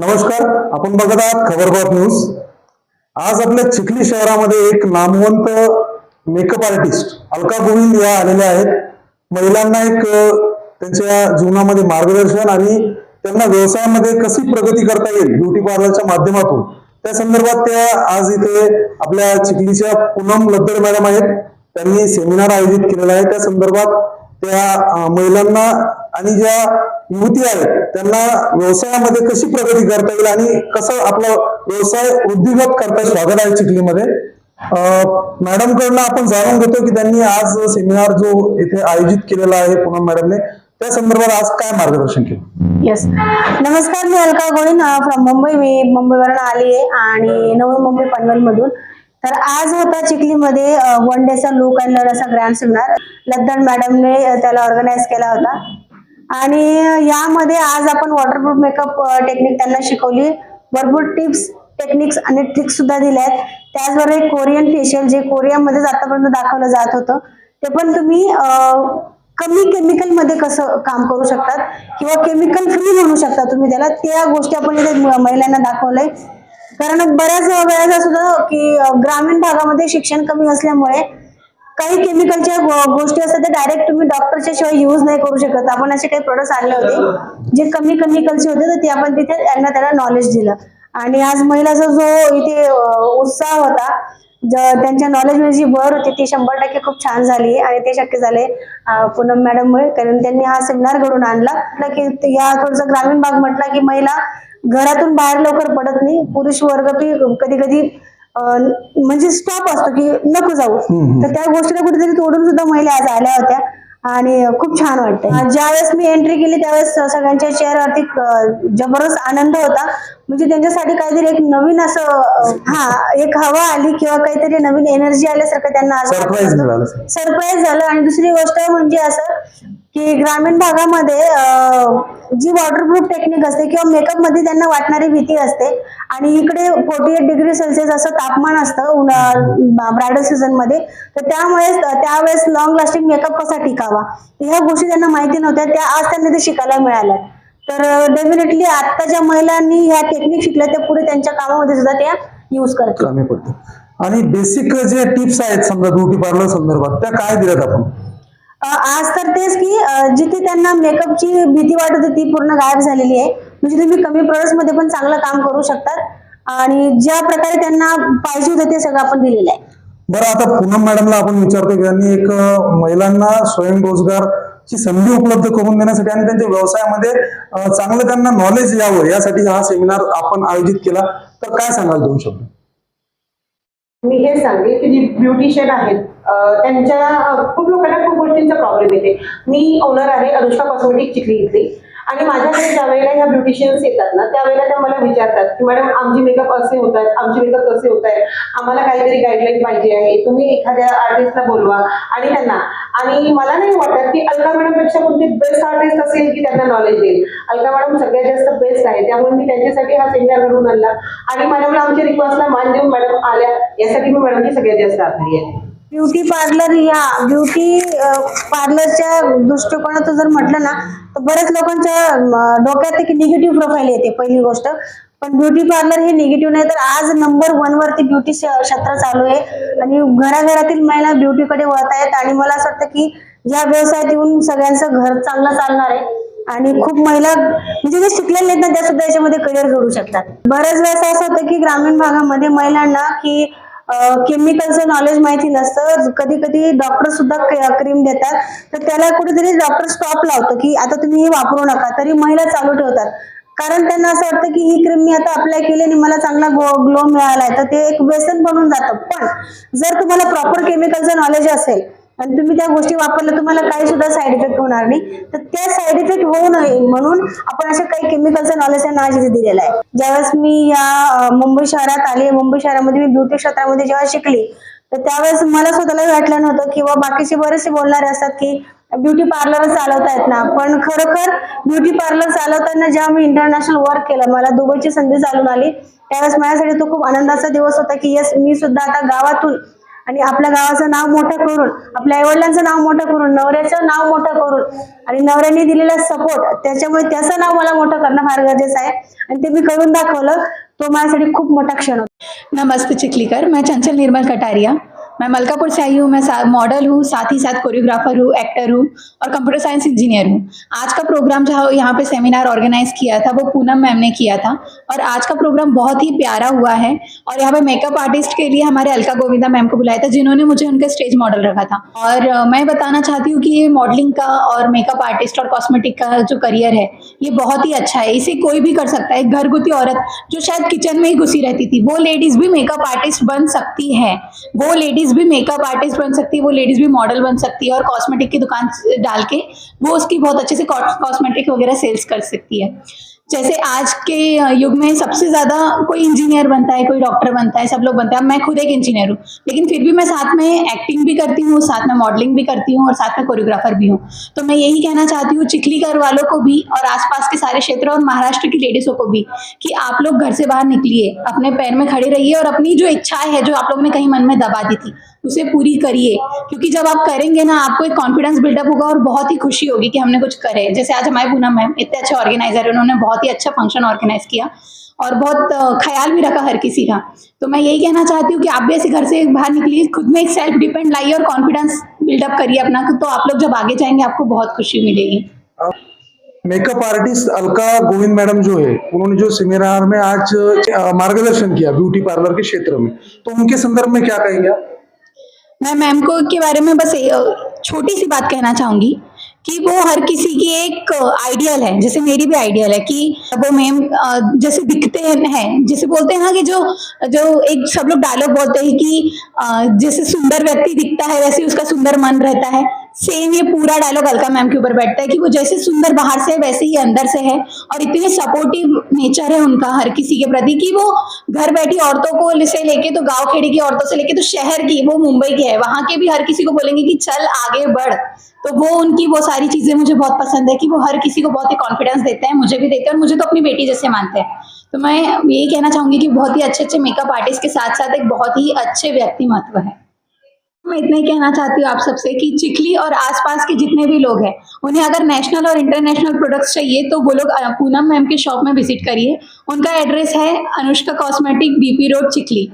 नमस्कार आपण बघत आहात खबरबात न्यूज. आज आपल्या चिखली शहरामध्ये एक नामवंत मेकअप आर्टिस्ट अलका गोविंद या आलेल्या आहेत. महिलांना एक त्यांच्या जीवनामध्ये मार्गदर्शन आणि त्यांना व्यवसायामध्ये कशी प्रगती करता येईल ब्युटी पार्लरच्या माध्यमातून त्या संदर्भात त्या आज इथे आपल्या चिखलीच्या पूनम लद्दर मॅडम आहेत. त्यांनी सेमिनार आयोजित केलेला आहे. त्या संदर्भात त्या महिलांना आणि ज्या युवती आहेत त्यांना व्यवसायामध्ये कशी प्रगती करता येईल आणि कसं आपला व्यवसाय वृद्धिगत करता येईल? स्वागत आहे चिखलीमध्ये. मॅडम कडनं आपण जाणून घेतो की त्यांनी आज सेमिनार जो इथे आयोजित केलेला आहे पूनम मॅडमने त्या संदर्भात आज काय मार्गदर्शन केलं? येस नमस्कार मी अलका गोविंद फ्रॉम मुंबई. मी मुंबईवरून आली आहे आणि नवी मुंबई पनवेल मधून तर आज होता चिखलीमध्ये वन डेचा लुक अँड लर्न असा ग्रँड सेमिनार लद्दन मॅडमने त्याला ऑर्गनाईज केला होता. आणि यामध्ये आज आपण वॉटरप्रूफ मेकअप टेक्निक त्यांना शिकवली. भरपूर टिप्स टेक्निक्स आणि ट्रिक्स सुद्धा दिल्या आहेत त्याचबरोबर एक कोरियन फेशियल जे कोरियामध्येच आतापर्यंत दाखवलं जात होतं. ते पण तुम्ही कमी केमिकलमध्ये कसं काम करू शकतात किंवा केमिकल फ्री म्हणू शकता तुम्ही त्याला. त्या गोष्टी आपण महिलांना दाखवलंय. कारण बऱ्याच वेळेस असं होतं की ग्रामीण भागामध्ये शिक्षण कमी असल्यामुळे काही केमिकलच्या गोष्टी असतात त्या डायरेक्ट तुम्ही डॉक्टरच्या शिवाय युज नाही करू शकत. आपण असे काही प्रोडक्ट्स आणले होते जे कमी केमिकलचे होते तर ते आपण तिथे त्यांना त्याला नॉलेज दिलं. आणि आज महिलाचा जो इथे उत्साह होता त्यांच्या त्यांच्या नॉलेजमध्ये जी भर होती ती शंभर टक्के खूप छान झाली आणि ते शक्य झाले पूनम पूनम मॅडममुळे कारण त्यांनी हा सेमिनार घडून आणला. की या थोडस ग्रामीण भाग म्हटला की महिला घरातून बाहेर लवकर पडत नाही. पुरुष वर्ग कधी कधी म्हणजे स्टॉप असतो की नको जाऊ. तर त्या गोष्टीला कुठेतरी तोडून सुद्धा महिला आज आल्या होत्या. आणि खूप छान वाटतं ज्यावेळेस मी एंट्री केली त्यावेळेस सगळ्यांच्या चेहऱ्यावरती जबरदस्त आनंद होता. म्हणजे त्यांच्यासाठी काहीतरी एक नवीन असं हा एक हवा आली किंवा काहीतरी नवीन एनर्जी आल्यासारखं त्यांना सरप्राईज. मिळालं झालं. आणि दुसरी गोष्ट म्हणजे असं की ग्रामीण भागामध्ये जी वॉटरप्रूफ टेक्निक असते किंवा मेकअपमध्ये त्यांना वाटणारी भीती असते. आणि इकडे फोर्टी एट डिग्री सेल्सिअस असं तापमान असतं ब्रायडल सीझनमध्ये. तर त्यामुळे त्यावेळेस लॉंग लास्टिंग मेकअप कसा टिकावा? ह्या गोष्टी त्यांना माहिती नव्हत्या. त्या आज त्यांना ते शिकायला मिळाल्या तर डेफिनेटली आत्ताच्या महिलांनी ह्या टेक्निक शिकल्या त्या पुढे त्यांच्या कामामध्ये सुद्धा त्या युज करतील. कमी पडते आणि बेसिक जे टिप्स आहेत समजा ब्युटी पार्लर संदर्भात त्या काय दिल्यात आपण? आज तर तेच की जिथे त्यांना मेकअपची भीती वाटत होती ती पूर्ण गायब झालेली आहे. म्हणजे तुम्ही कमी मध्ये पण चांगलं काम करू शकतात. आणि ज्या प्रकारे त्यांना पाहिजे होतं ते सगळं आपण दिलेलं आहे. बरं आता पूनम मॅडमला आपण विचारतो की त्यांनी एक महिलांना ची संधी उपलब्ध करून देण्यासाठी आणि त्यांच्या व्यवसायामध्ये चांगलं त्यांना नॉलेज यावं यासाठी हा सेमिनार आपण आयोजित केला. तर काय सांगाल दोन शब्द? मी हे सांगेल की जी ब्युटिशियन आहेत त्यांच्या खूप लोकांना खूप गोष्टींचा प्रॉब्लेम येते. मी ओनर आहे अनुष्का कॉस्मेटिक चिखली इथली. आणि माझ्याकडे ज्या वेळेला ह्या ब्युटिशियन्स येतात ना त्यावेळेला त्या मला विचारतात की मॅडम आमचे मेकअप असे होत आहेत आमचे मेकअप कसे होत आहेत. आम्हाला काहीतरी गाईडलाईन पाहिजे आहे. तुम्ही एखाद्या आर्टिस्टला बोलवा. आणि त्यांना आणि मला नाही वाटत की अलका मॅडमपेक्षा कोणती बेस्ट आर्टिस्ट असेल की त्यांना नॉलेज देईल. अलका मॅडम सगळ्यात जास्त बेस्ट आहे त्यामुळे मी त्यांच्यासाठी हा सेमिनार घडून आणला. आणि मॅडमला आमच्या रिक्वेस्टला मान देऊन मॅडम आल्या. यासाठी मी मॅडमची सगळ्यात जास्त आभारी आहे. ब्युटी पार्लर या. ब्युटी पार्लरच्या दृष्टिकोनातून जर म्हटलं ना तर बऱ्याच लोकांच्या डोक्यात एक निगेटिव्ह प्रोफाईल येते पहिली गोष्ट. पण ब्युटी पार्लर हे निगेटिव्ह नाही. तर आज नंबर वन वरती ब्युटी क्षेत्र चालू आहे. आणि घराघरातील महिला ब्युटीकडे वळत आहेत. आणि मला असं वाटतं की या व्यवसायात येऊन सगळ्यांचं घर चांगलं चालणार आहे. आणि खूप महिला म्हणजे जे शिकलेले आहेत ना त्या सुद्धा याच्यामध्ये करिअर घडू शकतात. बऱ्याच वेळेस असं होतं की ग्रामीण भागामध्ये महिलांना की केमिकलचं नॉलेज माहिती नसतं. कधी कधी डॉक्टर सुद्धा क्रीम देतात. तर त्याला कुठेतरी डॉक्टर स्टॉप लावतो की आता तुम्ही हे वापरू नका. तरी महिला चालू ठेवतात. कारण त्यांना असं वाटतं की ही क्रीम मी आता अप्लाय केली आणि मला चांगला ग्लो मिळाला आहे तर ते एक व्यसन बनून जातं. पण जर तुम्हाला प्रॉपर केमिकलचं नॉलेज असेल आणि तुम्ही त्या गोष्टी वापरल्या तुम्हाला काही सुद्धा साईड इफेक्ट होणार नाही. तर त्या साईड इफेक्ट होऊ नये म्हणून आपण अशा काही केमिकलचं नॉलेज त्यांना आज दिलेलं आहे. ज्यावेळेस मी या मुंबई शहरात आली मुंबई शहरामध्ये मी ब्युटी क्षेत्रामध्ये जेव्हा शिकली तर त्यावेळेस मला स्वतःला वाटलं नव्हतं किंवा बाकीचे बरेचसे बोलणारे असतात की ब्युटी पार्लर चालवता येत ना. पण खरोखर ब्युटी पार्लर चालवताना जेव्हा मी इंटरनॅशनल वर्क केलं मला दुबईची संधी चालून आली. त्यावेळेस माझ्यासाठी तो खूप आनंदाचा दिवस होता की येस मी सुद्धा आता गावातून आणि आपल्या गावाचं नाव मोठं करून आपल्या आईवडिलांचं नाव मोठं करून नवऱ्याचं नाव मोठं करून आणि नवऱ्याने दिलेला सपोर्ट त्याच्यामुळे त्याचं नाव मला मोठं करणं फार गरजेचं आहे. आणि ते मी करून दाखवलं. तो माझ्यासाठी खूप मोठा क्षण होता. नमस्ते चिखलीकर. मैं चंचल निर्मल कटारिया. मैं मलकापुर से आई हूँ, मैं मॉडल हूँ, साथ ही साथ कोरियोग्राफर हूँ एक्टर हूँ और कंप्यूटर साइंस इंजीनियर हूँ। आज का प्रोग्राम जहाँ, यहाँ पे सेमिनार ऑर्गेनाइज किया था, वो पूनम मैम ने किया था और आज का प्रोग्राम बहुत ही प्यारा हुआ है और यहाँ पे मेकअप आर्टिस्ट के लिए हमारे अलका गोविंदा मैम को बुलाया था, जिन्होंने मुझे उनके स्टेज मॉडल रखा था। और मैं बताना चाहती हूँ कि ये मॉडलिंग का और मेकअप आर्टिस्ट और कॉस्मेटिक का जो करियर है, ये बहुत ही अच्छा है। इसे कोई भी कर सकता है घरगुती औरत जो शायद किचन में ही घुसी रहती थी, वो लेडीज़ भी मेकअप आर्टिस्ट बन सकती है। वो लेडीज़ भी मेकअप आर्टिस्ट बन सकती है वो लेडीज भी मॉडल बन सकती है और कॉस्मेटिक की दुकान से डाल के वो उसकी बहुत अच्छे से कॉस्मेटिक वगैरह सेल्स कर सकती है। जैसे आज के युग में सबसे ज़्यादा कोई इंजीनियर बनता है, कोई डॉक्टर बनता है, सब लोग बनते हैं। मैं खुद एक इंजीनियर हूँ, लेकिन फिर भी मैं साथ में एक्टिंग भी करती हूँ, साथ में मॉडलिंग भी करती हूँ और साथ में कोरियोग्राफर भी हूँ। तो मैं यही कहना चाहती हूँ चिखलीकर वालों को भी और आसपास के सारे क्षेत्र और महाराष्ट्र की लेडीज़ों को भी कि आप लोग घर से बाहर निकलिए, अपने पैर में खड़े रहिए और अपनी जो इच्छाएँ है, जो आप लोग ने कहीं मन में दबा दी थी उसे पूरी करिए। क्योंकि जब आप करेंगे ना, आपको एक कॉन्फिडेंस बिल्डअप होगा और बहुत ही खुशी होगी कि हमने कुछ करे। जैसे आज हमारे पूनम मैम, इतने अच्छे ऑर्गेनाइजर हैं, उन्होंने बहुत ही अच्छा फ़ंक्शन ऑर्गेनाइज किया और बहुत ख्याल भी रखा हर किसी का। तो मैं यही कहना चाहती हूँ कि आप भी ऐसे घर से बाहर निकलिए, खुद में एक सेल्फ डिपेंड लाइए और कॉन्फिडेंस बिल्डअप करिए अपना तो आप लोग जब आगे जाएँगे, आपको बहुत खुशी मिलेगी। Makeup artist Alka Govind madam जो है, उन्होंने जो सेमिनार में आज मार्गदर्शन किया ब्यूटी पार्लर के क्षेत्र में। तो उनके संदर्भ में क्या कहेंगे आप? मैं मैम को के बारे में बस छोटी सी बात कहना चाहूँगी कि वो हर किसी की एक आइडियल है। जैसे मेरी भी आइडियल है कि वो मैम जैसे दिखते हैं जैसे बोलते हैं ना कि जो जो एक सब लोग डायलॉग बोलते हैं कि जैसे सुंदर व्यक्ति दिखता है, वैसे उसका सुंदर मन रहता है। सेम ये पूरा डायलॉग अलका मैम के ऊपर बैठता है कि वो जैसे सुंदर बाहर से वैसे ही अंदर से है और इतने सपोर्टिव नेचर है उनका हर किसी के प्रति कि वो घर बैठी औरतों को से लेके तो गाँव खेड़ी की औरतों से लेके तो शहर की, वो मुंबई की है, वहाँ के भी हर किसी को बोलेंगे कि चल आगे बढ़। तो वो उनकी वो सारी चीज़ें मुझे बहुत पसंद है कि वो हर किसी को बहुत ही कॉन्फिडेंस देते हैं, मुझे भी देते हैं और मुझे तो अपनी बेटी जैसे मानते हैं। तो मैं यही कहना चाहूँगी कि बहुत ही अच्छे अच्छे मेकअप आर्टिस्ट के साथ साथ एक बहुत ही अच्छे व्यक्ति महत्व है। मैं इतना ही कहना चाहती हूँ आप सबसे कि चिखली और आसपास के जितने भी लोग हैं, उन्हें अगर नेशनल और इंटरनेशनल प्रोडक्ट्स चाहिए तो वो लोग पूनम मैम के शॉप में विज़िट करिए। उनका एड्रेस है Anushka cosmetic BP road Chikhli.